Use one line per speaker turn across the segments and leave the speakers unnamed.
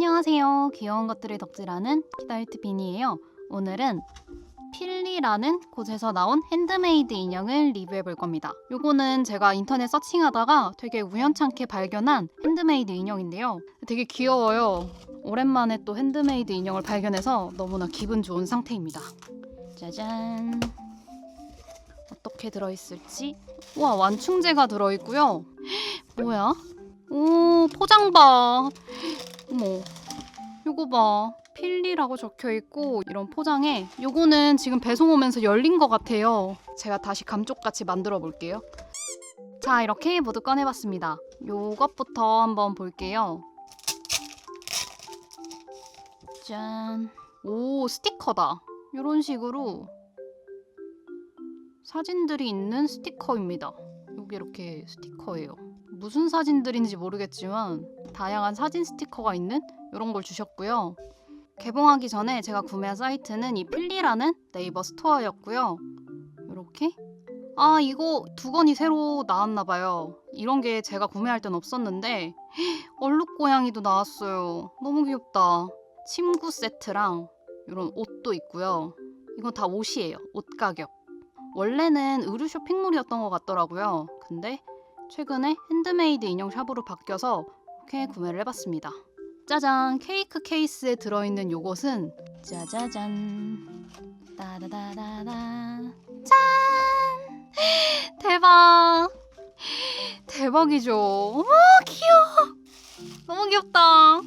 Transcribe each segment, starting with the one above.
안녕하세요. 귀여운 것들을 덕질하는 키다일트 비니예요. 오늘은 필리라는 곳에서 나온 핸드메이드 인형을 리뷰해 볼 겁니다. 요거는 제가 인터넷 서칭하다가 되게 우연찮게 발견한 핸드메이드 인형인데요. 되게 귀여워요. 오랜만에 또 핸드메이드 인형을 발견해서 너무나 기분 좋은 상태입니다. 짜잔. 어떻게 들어있을지. 와, 완충제가 들어있고요. 뭐야? 오, 포장 봐. 어머, 요거 봐. 필리라고 적혀 있고 이런 포장에 요거는 지금 배송 오면서 열린 것 같아요. 제가 다시 감쪽같이 만들어 볼게요. 자, 이렇게 모두 꺼내봤습니다. 요것부터 한번 볼게요. 짠. 오, 스티커다. 이런 식으로 사진들이 있는 스티커입니다. 여기 이렇게 스티커예요. 무슨 사진들인지 모르겠지만 다양한 사진 스티커가 있는 이런 걸 주셨고요. 개봉하기 전에 제가 구매한 사이트는 이 필리라는 네이버 스토어였고요. 이렇게 아 이거 두 권이 새로 나왔나 봐요. 이런 게 제가 구매할 땐 없었는데 얼룩 고양이도 나왔어요. 너무 귀엽다. 침구 세트랑 이런 옷도 있고요. 이건 다 옷이에요. 옷 가격. 원래는 의류 쇼핑몰이었던 것 같더라고요. 근데 최근에 핸드메이드 인형 샵으로 바뀌어서 이렇게 구매를 해봤습니다. 짜잔 케이크 케이스에 들어있는 요것은 짜자잔. 따다다다다 짠! 대박! 대박이죠. 어머 귀여워. 너무 귀엽다.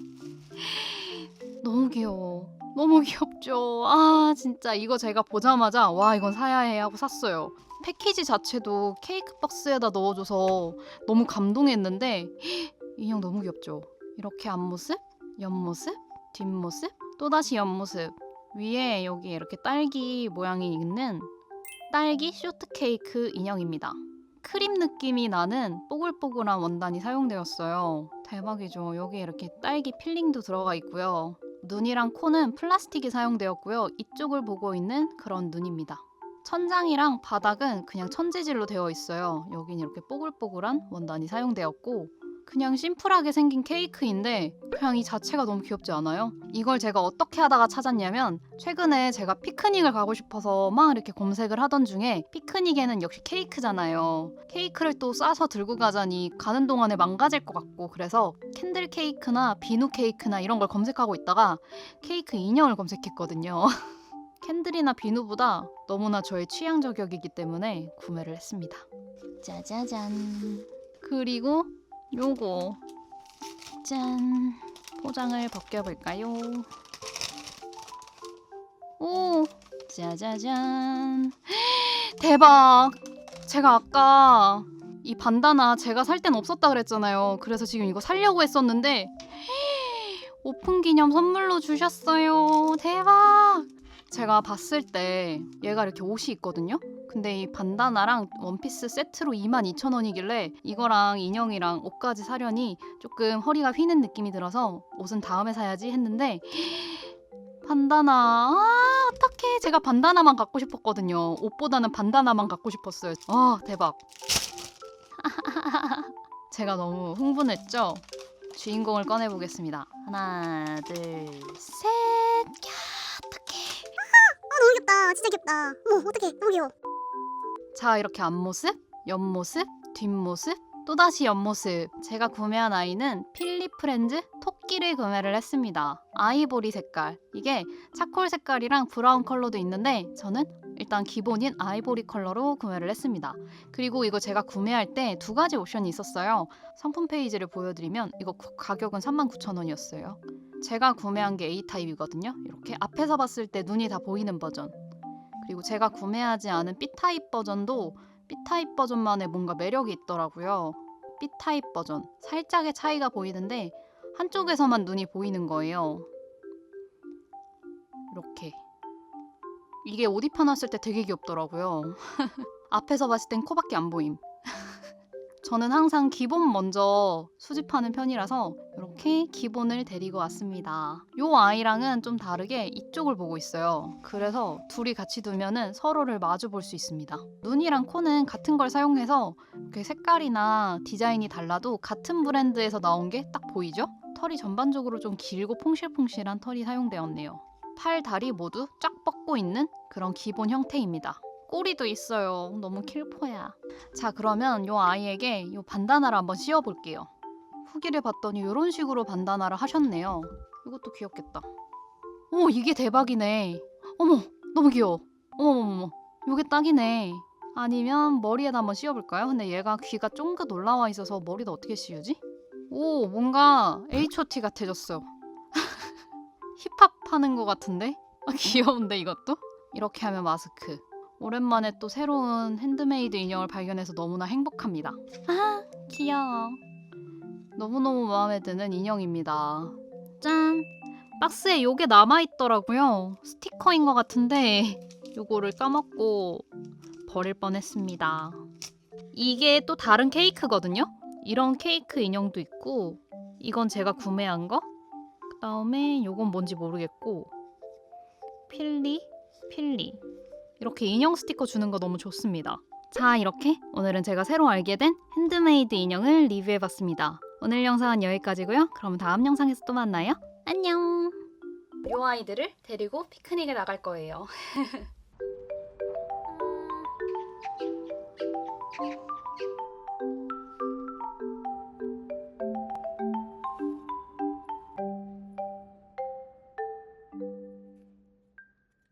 너무 귀여워. 너무 귀엽 죠 아 진짜 이거 제가 보자마자 와 이건 사야 해 하고 샀어요 패키지 자체도 케이크 박스에다 넣어줘서 너무 감동했는데 인형 너무 귀엽죠 이렇게 앞모습 옆모습, 뒷모습, 또다시 옆모습. 위에 여기 이렇게 딸기 모양이 있는 딸기 쇼트 케이크 인형입니다. 크림 느낌이 나는 뽀글뽀글한 원단이 사용되었어요. 대박이죠. 여기 이렇게 딸기 필링도 들어가 있고요. 눈이랑 코는 플라스틱이 사용되었고요. 이쪽을 보고 있는 그런 눈입니다. 천장이랑 바닥은 그냥 천재질로 되어 있어요. 여긴 이렇게 뽀글뽀글한 원단이 사용되었고 그냥 심플하게 생긴 케이크인데 그냥 이 자체가 너무 귀엽지 않아요? 이걸 제가 어떻게 하다가 찾았냐면 최근에 제가 피크닉을 가고 싶어서 막 이렇게 검색을 하던 중에 피크닉에는 역시 케이크잖아요. 케이크를 또 싸서 들고 가자니 가는 동안에 망가질 것 같고 그래서 캔들 케이크나 비누 케이크나 이런 걸 검색하고 있다가 케이크 인형을 검색했거든요. 캔들이나 비누보다 너무나 저의 취향 저격이기 때문에 구매를 했습니다. 짜자잔. 그리고 요거 짠. 포장을 벗겨볼까요? 오 짜자잔. 대박. 제가 아까 이 반다나 제가 살 땐 없었다 그랬잖아요. 그래서 지금 이거 살려고 했었는데 오픈 기념 선물로 주셨어요. 대박. 제가 봤을 때 얘가 이렇게 옷이 있거든요 근데 이 반다나랑 원피스 세트로 22,000원이길래 이거랑 인형이랑 옷까지 사려니 조금 허리가 휘는 느낌이 들어서 옷은 다음에 사야지 했는데 반다나 아 어떡해 제가 반다나만 갖고 싶었거든요 옷보다는 반다나만 갖고 싶었어요 아 대박 제가 너무 흥분했죠 주인공을 꺼내보겠습니다 하나 둘셋
너무 귀엽다. 진짜 귀엽다. 어머, 어떡해. 너무 귀여워.
자 이렇게 앞모습, 옆모습, 뒷모습, 또다시 옆모습. 제가 구매한 아이는 필립 프렌즈 토끼를 구매를 했습니다. 아이보리 색깔. 이게 차콜 색깔이랑 브라운 컬러도 있는데 저는 일단 기본인 아이보리 컬러로 구매를 했습니다. 그리고 이거 제가 구매할 때 두 가지 옵션이 있었어요. 상품 페이지를 보여드리면 이거 구- 가격은 39,000원이었어요. 제가 구매한 게 A타입이거든요. 이렇게 앞에서 봤을 때 눈이 다 보이는 버전 그리고 제가 구매하지 않은 B타입 버전도 B타입 버전만의 뭔가 매력이 있더라고요. B타입 버전. 살짝의 차이가 보이는데 한쪽에서만 눈이 보이는 거예요. 이렇게. 이게 옷 입혀놨을 때 되게 귀엽더라고요. 앞에서 봤을 땐 코밖에 안 보임. 저는 항상 기본 먼저 수집하는 편이라서 이렇게 기본을 데리고 왔습니다. 요 아이랑은 좀 다르게 이쪽을 보고 있어요. 그래서 둘이 같이 두면은 서로를 마주 볼 수 있습니다. 눈이랑 코는 같은 걸 사용해서 이렇게 색깔이나 디자인이 달라도 같은 브랜드에서 나온 게 딱 보이죠? 털이 전반적으로 좀 길고 퐁실퐁실한 털이 사용되었네요. 팔, 다리 모두 쫙 뻗고 있는 그런 기본 형태입니다. 꼬리도 있어요. 너무 킬포야. 자, 그러면 요 아이에게 요 반다나를 한번 씌워볼게요. 후기를 봤더니 이런 식으로 반다나를 하셨네요. 이것도 귀엽겠다. 오, 이게 대박이네. 어머, 너무 귀여워. 어머머머, 요게 딱이네. 아니면 머리에다 한번 씌워볼까요? 근데 얘가 귀가 쫑긋 올라와 있어서 머리도 어떻게 씌우지? 오, 뭔가 H.O.T 같아졌어. 힙합 하는 것 같은데? 아, 귀여운데 이것도? 이렇게 하면 마스크. 오랜만에 또 새로운 핸드메이드 인형을 발견해서 너무나 행복합니다. 아, 귀여워. 너무너무 마음에 드는 인형입니다. 짠! 박스에 요게 남아있더라고요. 스티커인 것 같은데 요거를 까먹고 버릴 뻔했습니다. 이게 또 다른 케이크거든요? 이런 케이크 인형도 있고 이건 제가 구매한 거? 그 다음에 요건 뭔지 모르겠고 필리? 필리 이렇게 인형 스티커 주는 거 너무 좋습니다. 자, 이렇게 오늘은 제가 새로 알게 된 핸드메이드 인형을 리뷰해봤습니다. 오늘 영상은 여기까지고요. 그럼 다음 영상에서 또 만나요. 안녕. 요 아이들을 데리고 피크닉을 나갈 거예요. 음.